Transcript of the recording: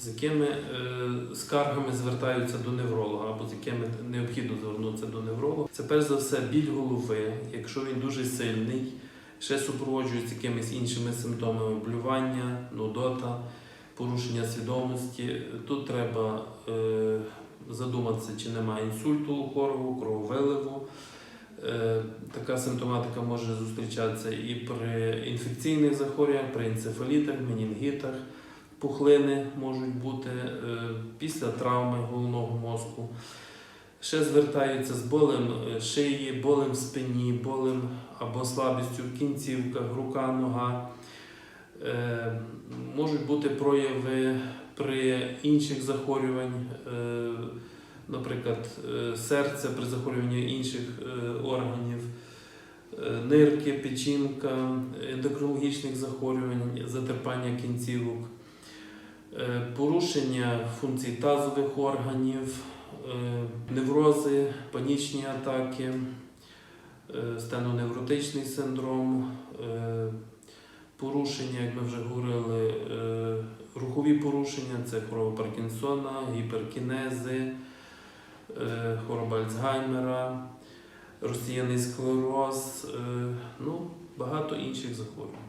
з якими е, скаргами звертаються до невролога, або з якими необхідно звернутися до невролога. Це перш за все біль голови, якщо він дуже сильний, ще супроводжується якимись іншими симптомами блювання, нудота, порушення свідомості. Тут треба е, задуматися, чи немає інсульту у хворого, крововиливу. Е, Така симптоматика може зустрічатися і при інфекційних захворюваннях, при енцефалітах, менінгітах, пухлини можуть бути е, після травми головного мозку. Ще звертаються з болем е, шиї, болем в спині, болем або слабістю в кінцівках, рука, нога. Е, Можуть бути прояви при інших захворювань, наприклад, серце при захворюванні інших органів, нирки, печінка, ендокринологічних захворювань, затерпання кінцівок, порушення функцій тазових органів, е, неврози, панічні атаки, е, стеноневротичний синдром, е, порушення, як ми вже говорили, е, рухові порушення це хвороба Паркінсона, гіперкінези, е, хвороба Альцгеймера, розсіяний склероз, е, ну, багато інших захворювань.